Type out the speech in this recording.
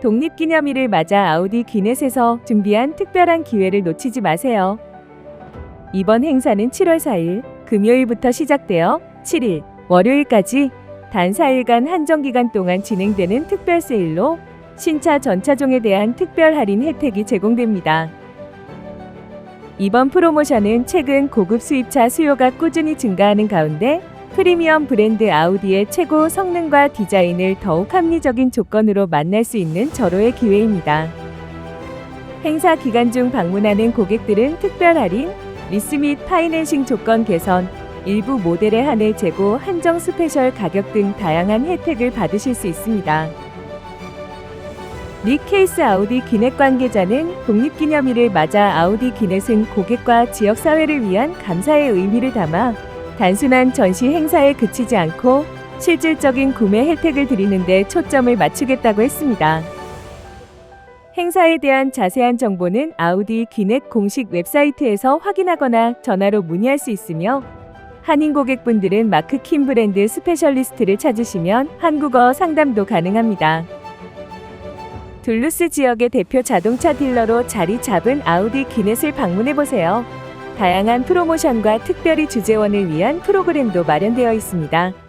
독립기념일을 맞아 아우디 기넷에서 준비한 특별한 기회를 놓치지 마세요. 이번 행사는 7월 4일 금요일부터 시작되어 7일 월요일까지 단 4일간 한정 기간 동안 진행되는 특별 세일로 신차 전차종에 대한 특별 할인 혜택이 제공됩니다. 이번 프로모션은 최근 고급 수입차 수요가 꾸준히 증가하는 가운데 프리미엄 브랜드 아우디의 최고 성능과 디자인을 더욱 합리적인 조건으로 만날 수 있는 절호의 기회입니다. 행사 기간 중 방문하는 고객들은 특별 할인, 리스 및 파이낸싱 조건 개선, 일부 모델에 한해 재고 한정 스페셜 가격 등 다양한 혜택을 받으실 수 있습니다. 닉 케이스 아우디 기넷 관계자는 독립기념일을 맞아 아우디 기넷은 고객과 지역사회를 위한 감사의 의미를 담아 단순한 전시 행사에 그치지 않고 실질적인 구매 혜택을 드리는 데 초점을 맞추겠다고 했습니다. 행사에 대한 자세한 정보는 아우디 기넷 공식 웹사이트에서 확인하거나 전화로 문의할 수 있으며 한인 고객분들은 마크 킴 브랜드 스페셜리스트를 찾으시면 한국어 상담도 가능합니다. 둘루스 지역의 대표 자동차 딜러로 자리 잡은 아우디 기넷을 방문해 보세요. 다양한 프로모션과 특별히 주재원을 위한 프로그램도 마련되어 있습니다.